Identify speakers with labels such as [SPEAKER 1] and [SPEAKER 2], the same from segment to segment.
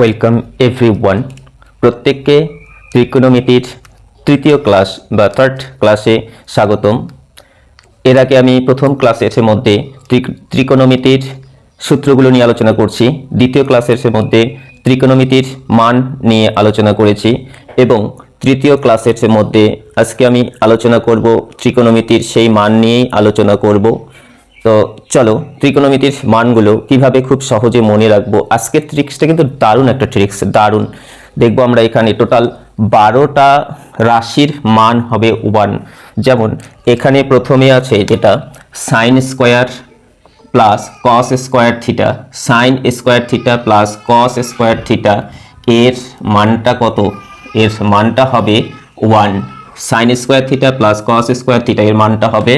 [SPEAKER 1] Welcome everyone প্রত্যেককে ত্রিকোণমিতির তৃতীয় class বা থার্ড ক্লাসে স্বাগতম। এর আগে আমি প্রথম ক্লাসের মধ্যে ত্রিক- ত্রিকোণমিতির সূত্রগুলো নিয়ে আলোচনা করছি। দ্বিতীয় ক্লাসের মধ্যে ত্রিকোণমিতির মান নিয়ে আলোচনা করেছি এবং তৃতীয় ক্লাসের মধ্যে আজকে আমি আলোচনা করব ত্রিকোণমিতির সেই মান নিয়েই আলোচনা করব। তো চলো ত্রিকোণমিতির মানগুলো কীভাবে খুব সহজে মনে রাখব? আজকের ট্রিক্সটা কিন্তু দারুণ একটা ট্রিক্স দারুণ। দেখব আমরা এখানে টোটাল বারোটা রাশির মান হবে ওয়ান যেমন, এখানে প্রথমে আছে যেটা sine square plus cos square theta sine square theta plus cos square theta এর মানটা কত? এর মানটা হবে one sine square theta plus cos square theta এর মানটা হবে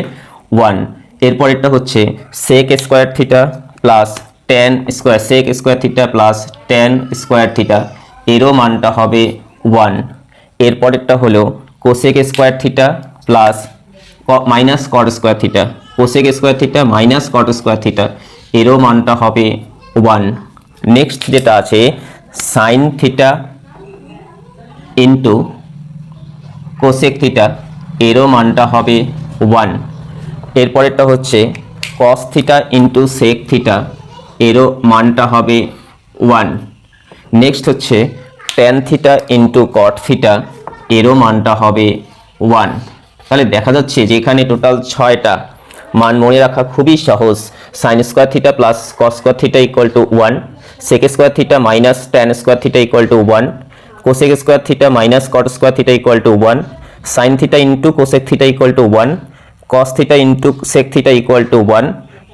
[SPEAKER 1] ওয়ান এরপরেরটা হচ্ছে sec square theta plus tan square sec square theta plus tan square theta এরও মানটা হবে ওয়ান এরপরেরটা হলো cosec square theta plus minus cot square theta cosec square theta minus cot square theta এরও মানটা হবে ওয়ান নেক্সট যেটা আছে sine theta into cosec theta এরও মানটা হবে ওয়ান এরপরেরটা হচ্ছে cos theta into sec theta এরও মানটা হবে ওয়ান নেক্সট হচ্ছে tan theta into cot theta এরও মানটা হবে ওয়ান তাহলে দেখা যাচ্ছে যে এখানে টোটাল ছয়টা, মান মনে রাখা খুবই সহজ। Sine square theta plus cos square theta equal to one sec square theta minus tan square theta equal to one cosec square theta minus cot square theta equal to one sine theta into cosec theta equal to one cos theta into sec theta equal to one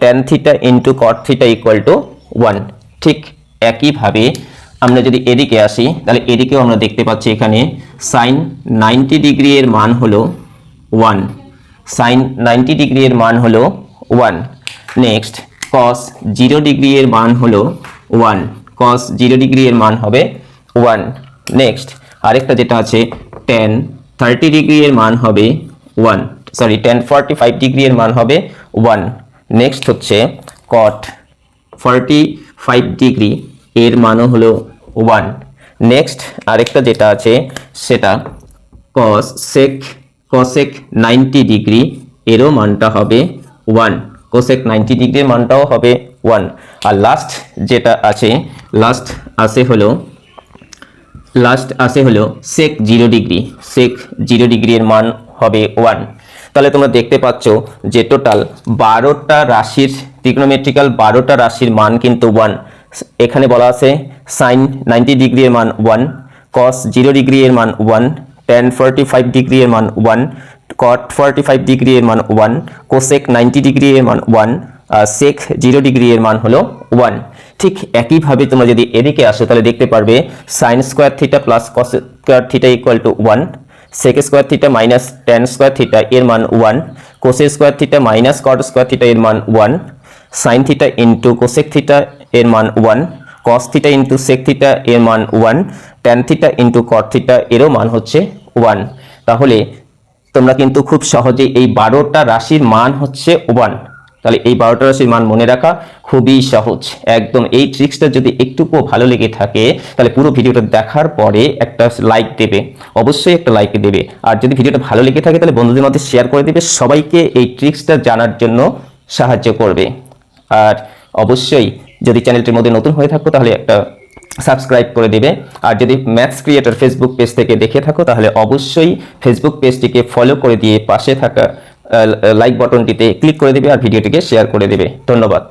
[SPEAKER 1] tan theta into cot theta equal to one ঠিক একইভাবে আমরা যদি এদিকে আসি, তাহলে এদিকেও আমরা দেখতে পাচ্ছি এখানে সাইন নাইনটি ডিগ্রি এর মান হলো ওয়ান সাইন নাইনটি ডিগ্রি এর মান হলো one next cos zero degree এর মান হলো ওয়ান কস জিরো ডিগ্রি এর মান হবে ওয়ান নেক্সট আরেকটা যেটা আছে টেন থার্টি ডিগ্রি এর মান হবে one sorry tan forty five degree এর মান হবে ওয়ান নেক্সট হচ্ছে কট ফর্টি ফাইভ ডিগ্রি এর মানও হলো ওয়ান নেক্সট আরেকটা যেটা আছে, সেটা cos sec cosec ninety degree এরও মানটা হবে ওয়ান কোসেক নাইনটি ডিগ্রির মানটাও হবে ওয়ান আর লাস্ট যেটা আছে লাস্ট আছে হলো লাস্ট আসে হলো sec zero degree sec zero ডিগ্রির মান হবে ওয়ান তাহলে তোমরা দেখতে পাচ্ছ যে টোটাল বারোটা রাশির ত্রিকোণোমেট্রিক্যাল বারোটা রাশির মান কিন্তু ওয়ান এখানে বলা আছে সাইন নাইনটি ডিগ্রি এর মান ওয়ান কস জিরো ডিগ্রি এর মান one tan forty five degree এর মান one cot forty five degree এর মান ওয়ান কোসেক নাইনটি ডিগ্রি এর মান ওয়ান সেক জিরো ডিগ্রি এর মান হলো ওয়ান ঠিক একইভাবে তোমরা যদি এদিকে আসো তাহলে দেখতে পারবে sine square theta plus cos square theta equal to one sec square theta minus tan square theta এর মান one cosec square theta minus cot square theta এর মান one sine theta into cosec theta এর মান one cos theta into sec theta এর মান one tan theta into cot theta এরও মান হচ্ছে ওয়ান তাহলে তোমরা কিন্তু খুব সহজেই এই বারোটা রাশির মান হচ্ছে ওয়ান তাহলে এই বারোটা রাশির মান মনে রাখা খুবই সহজ। একদম এই ট্রিক্সটা যদি একটুকুও ভালো লেগে থাকে, তাহলে পুরো ভিডিওটা দেখার পরে একটা লাইক দেবে। অবশ্যই একটা লাইক দেবে। আর যদি ভিডিওটা ভালো লেগে থাকে, তাহলে বন্ধুদের মধ্যে শেয়ার করে দেবে। সবাইকে এই ট্রিক্সটা জানার জন্য সাহায্য করবে। আর অবশ্যই যদি চ্যানেলটির মধ্যে নতুন হয়ে থাকো, তাহলে একটা সাবস্ক্রাইব করে দেবে। আর যদি ম্যাথস ক্রিয়েটর ফেসবুক পেজ থেকে দেখে থাকো, তাহলে অবশ্যই ফেসবুক পেজটিকে ফলো করে দিয়ে পাশে থাকা লাইক বাটনটিতে ক্লিক করে দেবে আর ভিডিওটিকে শেয়ার করে দেবে। ধন্যবাদ।